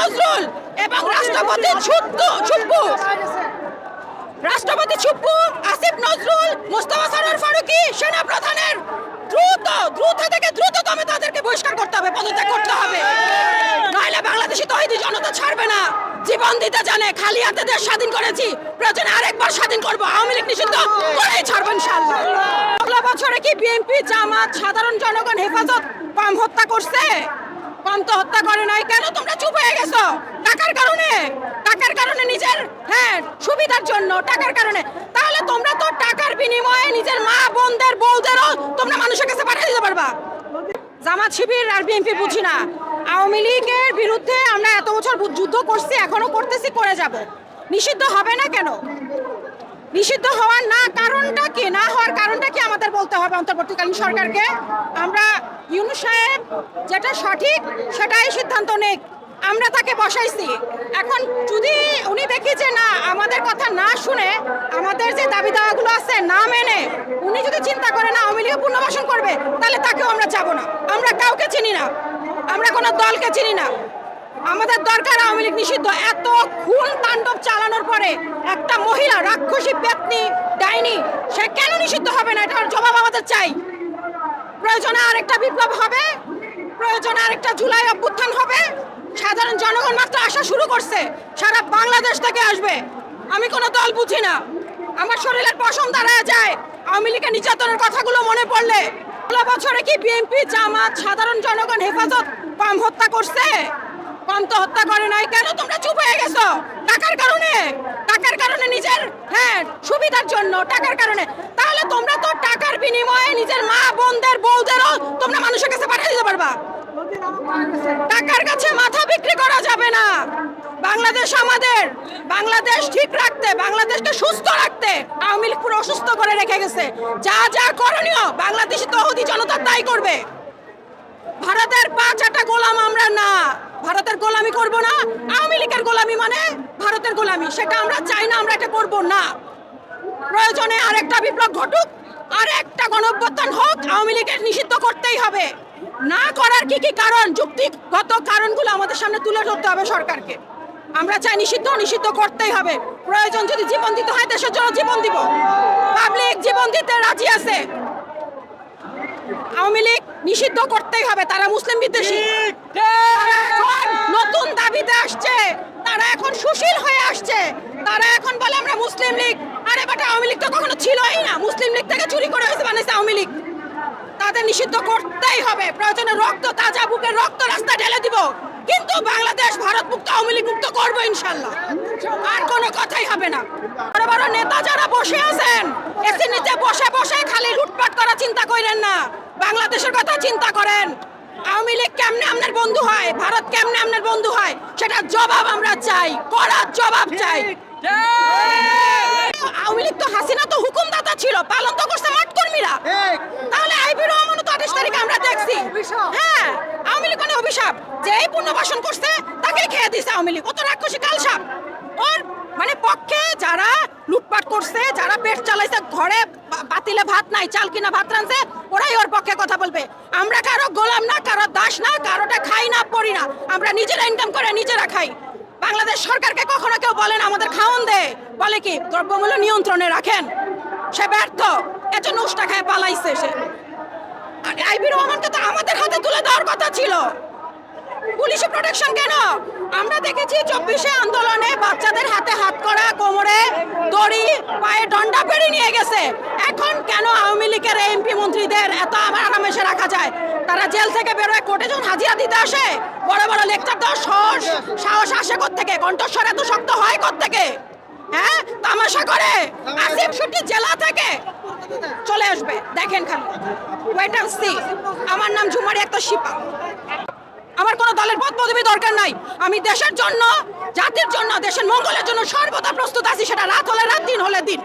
নজরুল এবং রাষ্ট্রপতি ছুপ্পু রাষ্ট্রপতি ছুপ্পু আসিফ নজরুল, মোস্তফা সরোয়ার ফারুকি সেনা প্রধানের দ্রুত দ্রুত থেকে দ্রুততমে তাদেরকে বহিষ্কার করতে হবে, পদত্যাগ করতে হবে। নইলে বাংলাদেশি তহিদি জনতা ছাড়বে না। জীবন দিতে জানে, খালি হাতে দেশ স্বাধীন করেছি। প্রয়োজনে আরেকবার স্বাধীন করব। আওয়ামী লীগ নিষিদ্ধ করেই ছাড়বেন ষোলো বছরে কি বিএনপি, জামাত, সাধারণ জনগণ হেফাজত কম হত্যা করছে? তো হত্যা করে নাই কেন? তোমরা চুপ হয়ে গেছো। টাকার কারণে। টাকার কারণে নিজের হ্যাঁ সুবিধার জন্য, টাকার কারণে। তাহলে তোমরা তো টাকার বিনিময়ে নিজের মা, বোনদের, বউদেরও তোমরা মানুষের কাছে পাঠিয়ে দিতে পারবা। জামাত শিবির আর বিএনপি বুঝি না। আওয়ামী লীগের বিরুদ্ধে আমরা এত বছর যুদ্ধ করছি এখনও করতেছি, করে যাব। নিষিদ্ধ হবে না কেন? নিষিদ্ধ হওয়ার না কারণটা কি না হওয়ার কারণটা কি আমাদের বলতে হবে অন্তর্বর্তীকালীন সরকারকে, আমরা ইউনু সাহেব যেটা সঠিক সেটাই সিদ্ধান্ত নেই আমরা তাকে বসাইছি। এখন যদি উনি দেখি যে না, আমাদের কথা না শুনে আমাদের যে দাবি দাওয়াগুলো আছে না মেনে উনি যদি চিন্তা করে না, আওয়ামী লীগ পুনর্বাসন করবে, তাহলে তাকেও আমরা যাব না। আমরা কাউকে চিনি না। আমরা কোনো দলকে চিনি না। আমাদের দরকার আওয়ামী লীগ নিষিদ্ধ। এত খুন তাণ্ডব পরে একটা মহিলা রাক্ষসী পেতনি ডাইনি, সে কেন নিষিদ্ধ হবে না? এটার জবাব আমাদের চাই। প্রয়োজনে আরেকটা বিপ্লব হবে, প্রয়োজনে আরেকটা জুলাই অভ্যুত্থান হবে। সাধারণ জনগণ মাত্র আসা শুরু করছে, সারা বাংলাদেশ থেকে আসবে। আমি কোনো দল বুঝি না। আমার শরীরের পশম দাঁড়ায় যায়। আওয়ামী লীগের নির্যাতনের কথাগুলো মনে পড়লে বছরে কি বিএনপি, জামাত, সাধারণ জনগণ হেফাজত কম হত্যা করছে? কম তো হত্যা করে নাই কেন? তোমরা চুপ হয়ে গেছো। টাকার কারণে। টাকার কারণে নিজের হ্যাঁ সুবিধার জন্য, টাকার কারণে। তাহলে তোমরা তো টাকার বিনিময়ে নিজের মা, বোনদের, বউদেরও তোমরা মানুষের কাছে পাঠিয়ে দিতে পারবা। টাকার কাছে মাথা বিক্রি করা যাবে না। বাংলাদেশ আমাদের। বাংলাদেশ ঠিক রাখতে, বাংলাদেশকে সুস্থ রাখতে আওয়ামী লীগ পুরো অসুস্থ করে রেখে গেছে। যা যা করণীয়, বাংলাদেশি তহদি জনতা তাই করবে। ভারতের পাঁচ আটা গোলাম আমরা না। ভারতের গোলামি করব না। আওয়ামী লীগের গোলামি মানে ভারতের গোলামি। সেটা আমরা চাই না, আমরা এটা করব না। প্রয়োজনে আরেকটা বিপ্লব ঘটুক আর একটা গণঅভ্যুত্থান হোক, আওয়ামী লীগের নিষিদ্ধ করতেই হবে। না করার কি কি কারণ? যুক্তিগত কারণগুলো আমাদের সামনে তুলে ধরতে হবে সরকারকে। আমরা চাই নিষিদ্ধ নিষিদ্ধ করতেই হবে। প্রয়োজন যদি জীবন দিতে হয়, দেশের জন্য জীবন দিব। পাবলিক জীবন দিতে রাজি আছে। আওয়ামী নিষিদ্ধ করতেই হবে তারা মুসলিম বিদ্বেষী। নতুন দাবিতে আসছে তারা এখন সুশীল হয়ে আসছে তারা এখন বলে আমরা মুসলিম লীগ। আরে বাটা আওয়ামী লীগ তো কখনো ছিলই না। মুসলিম লীগ থেকে চুরি করে হয়েছে বানিয়েছে আওয়ামী লীগ। তাদের নিষিদ্ধ করতেই হবে। প্রয়োজনে রক্ত তাজা বুকের রক্ত রাস্তা ঢেলে দিব। কিন্তু বাংলাদেশ ভারত মুক্ত আওয়ামী লীগ মুক্ত করব ইনশাল্লাহ। আর কোনো কথাই হবে না। বড় বড় নেতা যারা বসে আছেন, এসে নিচে বসে বসে খালি লুটপাট করা চিন্তা করেন না। বাংলাদেশের কথা চিন্তা করেন। আওয়ামী লীগ কেমনে আপনার বন্ধু হয়? ভারত কেমনে আপনার বন্ধু হয়? সেটা জবাব আমরা চাই, করার জবাব চাই আওয়ামী লীগ তো হাসিনা তো হুকুমদাতা ছিল পালন তো করছে মাঠ কর্মীরা। তাহলে আইবি রহমানও তো আঠাশ তারিখে আমরা দেখছি। হ্যাঁ আওয়ামী লীগ অভিশাপ। যে এই পুনর্বাসন করছে তাকেই খেয়ে দিছে আওয়ামী লীগ। ও তো রাক্ষসী কালসাপ। ওর মানে পক্ষে যারা লুটপাট করছে যারা পেট চালাইছে ঘরে বাতিলে ভাত নাই চাল কিনা ভাত রাঁধছে ওরাই ওর পক্ষে কথা বলবে। আমরা কারও গোলাম না কারও দাস না কারোটা খাই না পড়ি না। আমরা নিজেরা ইনকাম করে নিজেরা খাই। বাংলাদেশ সরকারকে কখনো কেউ বলেন আমাদের খাওন দে। বলে কি দ্রব্যমূল্য নিয়ন্ত্রণে রাখেন। সে ব্যর্থ। এজন্য উষ্টা খায় পালাইছে সে। আর আইবি রহমানকে তো আমাদের হাতে তুলে দেওয়ার কথা ছিল। পুলিশে প্রোটেকশন কেন? আমরা দেখেছি চব্বিশে আন্দোলনে বাচ্চাদের হাতে হাত করা, কোমরে দড়ি, পায়ে ডন্ডা পেড়ে নিয়ে গেছে। এখন কেন আওয়ামী লীগের এমপি মন্ত্রীদের এত আরামেসে রাখা যায়? তারা জেল থেকে বেরোয় কোর্টে যখন হাজিরা দিতে আসে, বড় বড় লেকচার দেওয়ার সাহস সাহস আসে থেকে কণ্ঠস্বর এত শক্ত হয় থেকে হ্যাঁ? তামাশা করে। আসিফ ছুটি জেলা থেকে চলে আসবে। দেখেন খান। ওয়েট অ্যান্ড সি আমার নাম ঝুমারি, একটা শিপা। আমার কোনো দলের পদ পদবি দরকার নাই। আমি দেশের জন্য, জাতির জন্য, দেশের মঙ্গলের জন্য সর্বদা প্রস্তুত আছি, সেটা রাত হলে রাত, দিন হলে দিন।